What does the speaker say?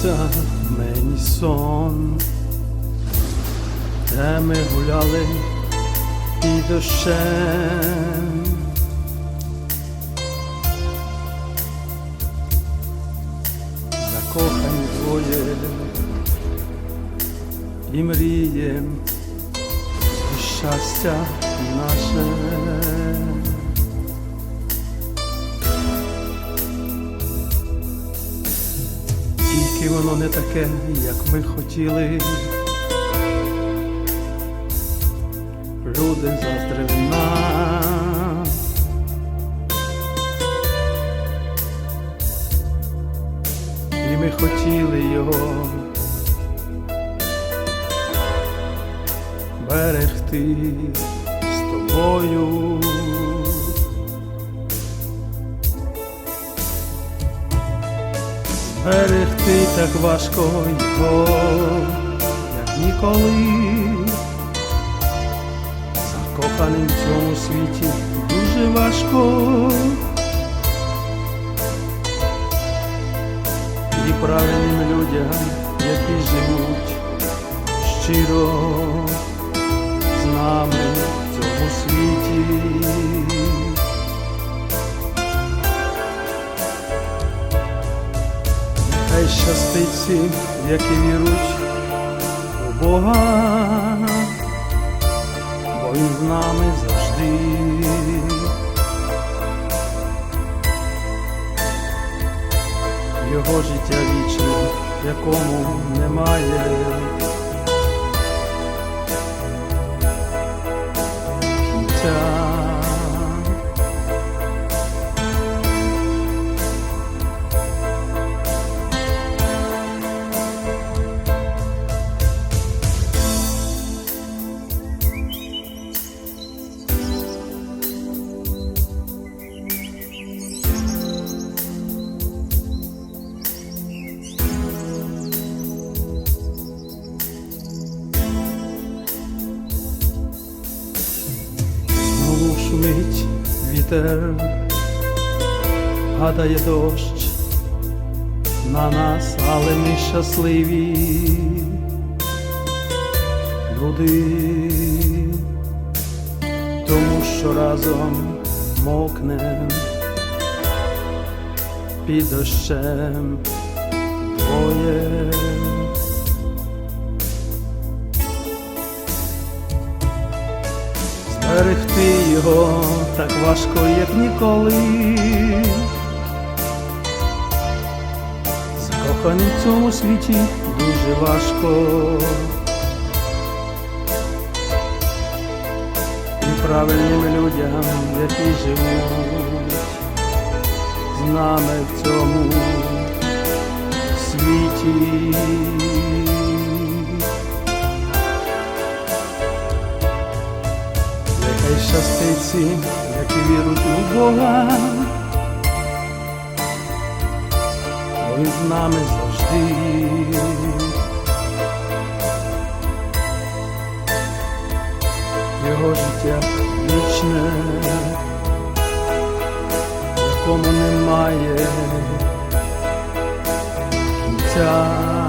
снився мені сон, де ми гуляли під дощем. Закохані двоє і мрієм і щастя наше. Тільки воно не таке, як ми хотіли. Люди заздрили нам. І ми хотіли його берегти з тобою. Берегти так важко його, як ніколи. Закоханим в цьому світі дуже важко. І правильним людям, які живуть щиро з нами Хай щастить всім, які вірують у Бога, бо Він з нами завжди. Його життя вічне, якому немає. кінця. Шумить вітер, падає дощ на нас, але ми щасливі люди, тому що разом мокнем під дощем двоє. Його так важко, як ніколи. Закоханий в цьому світі дуже важко. І правильним людям, які живуть з нами в цьому світі. Всім, які вірують у Бога, бо Він з нами завжди. Його життя вічне, якому немає кінця.